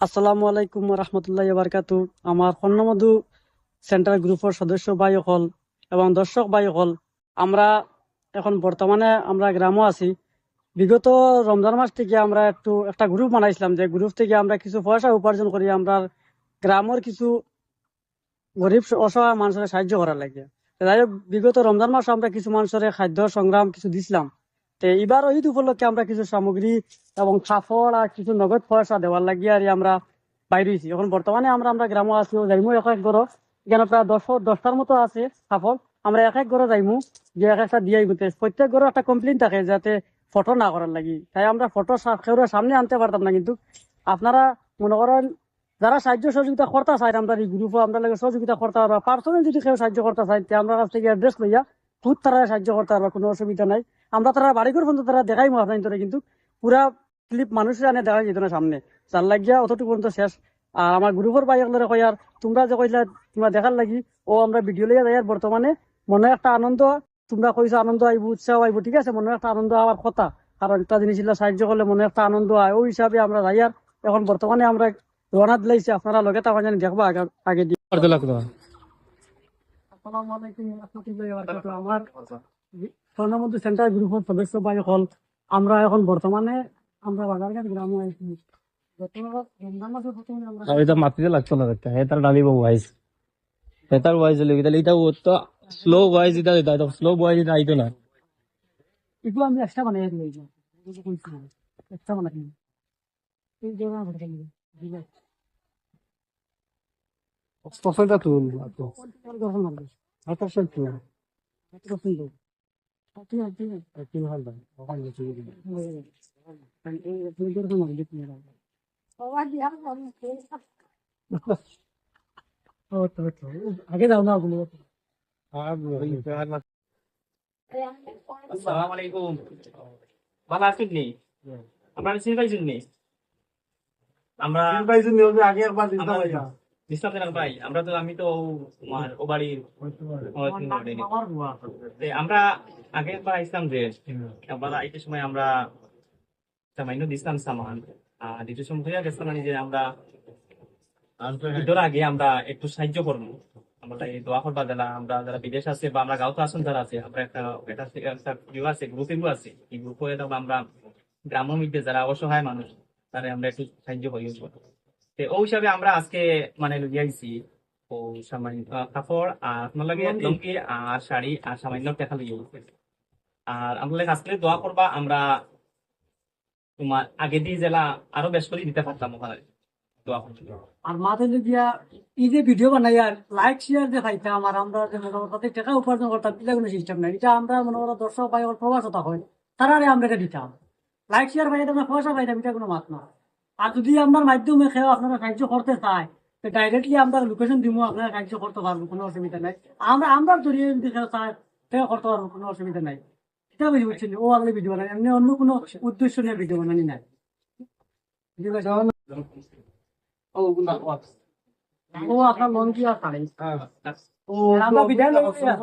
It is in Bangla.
আসসালামু আলাইকুম রহমতুল্লাহ আমার গ্রুপের সদস্য ভাই হল এবং দর্শক ভাই হল। আমরা এখন বর্তমানে আমরা গ্রামও আছি। বিগত রমজান মাস থেকে আমরা একটু একটা গ্রুপ বানাইছিলাম। যে গ্রুপ থেকে আমরা কিছু পয়সা উপার্জন করি আমরা গ্রামের কিছু গরিব অসহায় মানুষের সাহায্য করার লাগে। যাই হোক, বিগত রমজান মাসে আমরা কিছু মানুষের খাদ্য সংগ্রাম কিছু দিছিলাম। তো এবার ঈদ উপলক্ষে আমরা কিছু সামগ্রী এবং কাপড় আর কিছু নগদ পয়সা দেওয়ার লাগিয়ে আর আমরা বাইরে হয়েছি। এখন বর্তমানে আমরা আমরা গ্রামে আছি যাইমু এক এক ঘর এখানে প্রায় দশ, দশটার মতো আছে কাপড়। আমরা এক এক ঘরে যাইমু, যে এক একটা দিয়ে আইমু। প্রত্যেক ঘরে একটা কমপ্লেন থাকে যাতে ফটো না করার লাগি। তাই আমরা ফটো কেউরা সামনে আনতে পারতাম না কিন্তু। আপনারা মনে করেন, যারা সাহায্য সহযোগিতা করতে চাই আমরা এই গ্রুপে আমরা লাগে সহযোগিতা করতে পারবা পার্সোনাল যদি কেউ সাহায্য করতে চাই আমরা কাছ থেকে অ্যাড্রেস লইয়া খুদ তারা সাহায্য করতে পারবা কোনো অসুবিধা নাই। আমরা তারা বাড়ি করে পর্যন্ত তারা দেখাইমু আপনার ভিতরে কিন্তু পুরা ক্লিপ মানুষের আনে দেখা যেত না সামনে। যার লাগিয়া অতটুকু পর্যন্ত শেষ। আর আমার গ্রুপের বাইক লড়ে কই আর তোমরা যে কইলা তোমরা দেখার লাগি ও আমরা ভিডিও লইয়া যাই আর বর্তমানে মনে একটা আনন্দ তোমরা কইছো আনন্দ আইব উৎসাহ আইব ঠিক আছে? মনে একটা আনন্দ হওয়ার কথা। কারণ একটা জিনিস সাহায্য করলে মনে একটা আনন্দ হয় ওই হিসাবে আমরা যাই আর এখন বর্তমানে আমরা রওনা দিলাইছি। আপনারা লগে তখন জানি দেখব আগে আগে দিয়ে। আসসালামু আলাইকুম। আমার স্বর্ণমন্ত্রী সেন্টার গ্রুপের সদস্য ভাই হল আমরা এখন বর্তমানে আমরা বাজারঘাট গ্রামে আছি। মাতিতে লাগতো না হে ডালিব ওয়াইজ হে তার ওয়াইজ লিখে তাহলে এটা ও তো স্লো ওয়াইজ এটা এটা তো স্লো ওয়াইজ এটা আইতো না। এগুলো আমি এক্সট্রা বানাই দিই। এক্সট্রা বানাই। এই যে দিই আগে যাও না ওগুলো আসসালামু আলাইকুম ভালো আছেন নি আপনারা চিনি পাইছেন নি আমরা আগে একবার আমরা ডিস্টার্ব দিলাম ভাই আমরা তো আমি তো ও বাড়ির আমরা আগে আইসলাম যে একবার আইতে সময় আমরা সামান্য দিছিলাম সামান আর দ্বিতীয় সময় হয়ে গেছিলাম মানে যে আমরা ঈদের আগে আমরা একটু সাহায্য করব। আমরা এই দোয়া করবা যারা আমরা যারা বিদেশ আছে বা আমরা গাঁওতে আসন যারা আছে আমরা একটা এটা একটা ইয়ে আছে গ্রুপ এগুলো আছে। এই গ্রুপ হয়ে তখন আমরা গ্রামের মধ্যে যারা অসহায় মানুষ তারা আমরা একটু সাহায্য করি তো ওই হিসাবে আমরা আজকে মানে লুই ও সামান্য কাপড় আর আপনার লাগে লঙ্গি। আর শাড়ি আর সামান্য টাকা লইয়া। আর লাগে আজকে দোয়া করবা, আমরা তোমার আগে দিয়ে জেলা আরও বেশ করে দিতে পারতাম ওখানে দোয়া করছি আর মাঝে গিয়া এই যে ভিডিও বানাই, আর লাইক শেয়ার যে খাইতাম আর আমরা যে মনে করো তাতে টাকা উপার্জন করতাম, এটা কোনো সিস্টেম নাই। এটা আমরা মনে করো দর্শক পাই প্রবাসতা হয় তারা আমরা এটা দিতাম। লাইক শেয়ার পাই আমরা পয়সা পাইতাম, এটা কোনো মাত না। আর যদি আমার মাধ্যমে খেয়ে আপনারা সাহায্য করতে চায়, তো ডাইরেক্টলি আমরা লোকেশন দিব আপনারা সাহায্য করতে পারব, কোনো অসুবিধা নাই। আমরা আমরা জড়িয়ে যদি কেউ চায় করতে পারব, কোনো অসুবিধা নাই। এটা বুঝি বুঝছেন ও আগে ভিডিও বানাই এমনি অন্য কোনো উদ্দেশ্য নিয়ে ভিডিও বানানি নাই বুঝতে পারছেন? ও আপনার মন কি আর পারে ও আমরা লইয়া